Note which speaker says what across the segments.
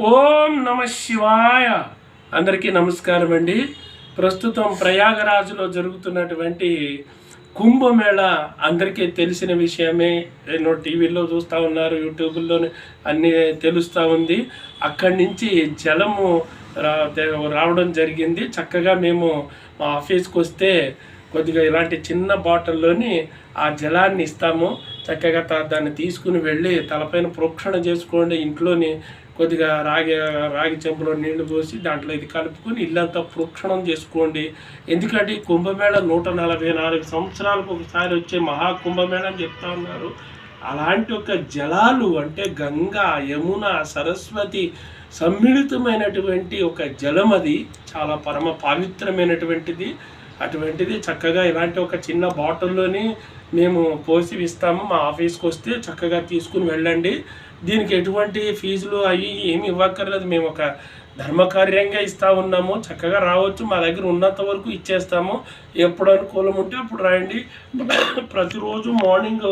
Speaker 1: ఓం నమ శివాయ. అందరికీ నమస్కారం అండి. ప్రస్తుతం ప్రయాగరాజులో జరుగుతున్నటువంటి కుంభమేళ అందరికీ తెలిసిన విషయమే. ఎన్నో టీవీలో చూస్తూ ఉన్నారు యూట్యూబ్లో అన్నీ తెలుస్తూ ఉంది. అక్కడి నుంచి జలము రా- రావడం జరిగింది. చక్కగా మేము మా ఆఫీస్కి వస్తే కొద్దిగా ఇలాంటి చిన్న బాటిల్లోని ఆ జలాన్ని ఇస్తాము. చక్కగా దాన్ని తీసుకుని వెళ్ళి తలపైన ప్రోక్షణ చేసుకోండి. ఇంట్లోని కొద్దిగా రాగి రాగి చెంబులో నీళ్ళు పోసి దాంట్లో ఇది కలుపుకొని ఇల్లంతా ప్రోక్షణం చేసుకోండి. ఎందుకంటే ఈ కుంభమేళ నూట నలభై నాలుగు సంవత్సరాలకు ఒకసారి వచ్చే మహా కుంభమేళ అని చెప్తా ఉన్నారు. అలాంటి ఒక జలాలు అంటే గంగా యమున సరస్వతి సమ్మిళితమైనటువంటి ఒక జలం అది చాలా పరమ పవిత్రమైనటువంటిది. అటువంటిది చక్కగా ఇలాంటి ఒక చిన్న బాటిల్లోని మేము పోసి ఇస్తాము. మా ఆఫీస్కి వస్తే చక్కగా తీసుకుని వెళ్ళండి. దీనికి ఎటువంటి ఫీజులు అవి ఏమి ఇవ్వక్కర్లేదు. మేము ఒక ధర్మకార్యంగా ఇస్తా ఉన్నాము. చక్కగా రావచ్చు. మా దగ్గర ఉన్నంత వరకు ఇచ్చేస్తాము. ఎప్పుడు అనుకూలం ఉంటే అప్పుడు రాయండి. ప్రతిరోజు మార్నింగ్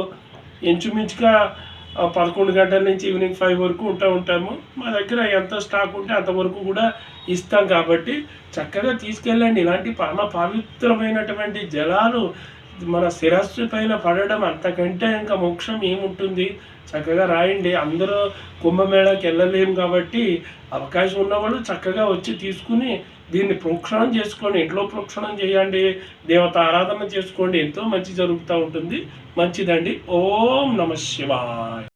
Speaker 1: ఇంచుమించుగా పదకొండు గంటల నుంచి ఈవినింగ్ ఫైవ్ వరకు ఉంటా ఉంటాము. మా దగ్గర ఎంత స్టాక్ ఉంటే అంతవరకు కూడా ఇస్తాం కాబట్టి చక్కగా తీసుకెళ్ళండి. ఇలాంటి పరమ పవిత్రమైనటువంటి జలాలు మన శిరస్సు పైన పడడం అంతకంటే ఇంకా మోక్షం ఏముంటుంది? చక్కగా రాయండి. అందరూ కుంభమేళాకి వెళ్ళలేము కాబట్టి అవకాశం ఉన్నవాళ్ళు చక్కగా వచ్చి తీసుకుని దీన్ని ప్రోక్షణం చేసుకోండి. ఇంట్లో ప్రోక్షణం చేయండి. దేవత ఆరాధన చేసుకోండి. ఎంతో మంచి జరుగుతూ ఉంటుంది. మంచిదండి. ఓం నమ శివాయ.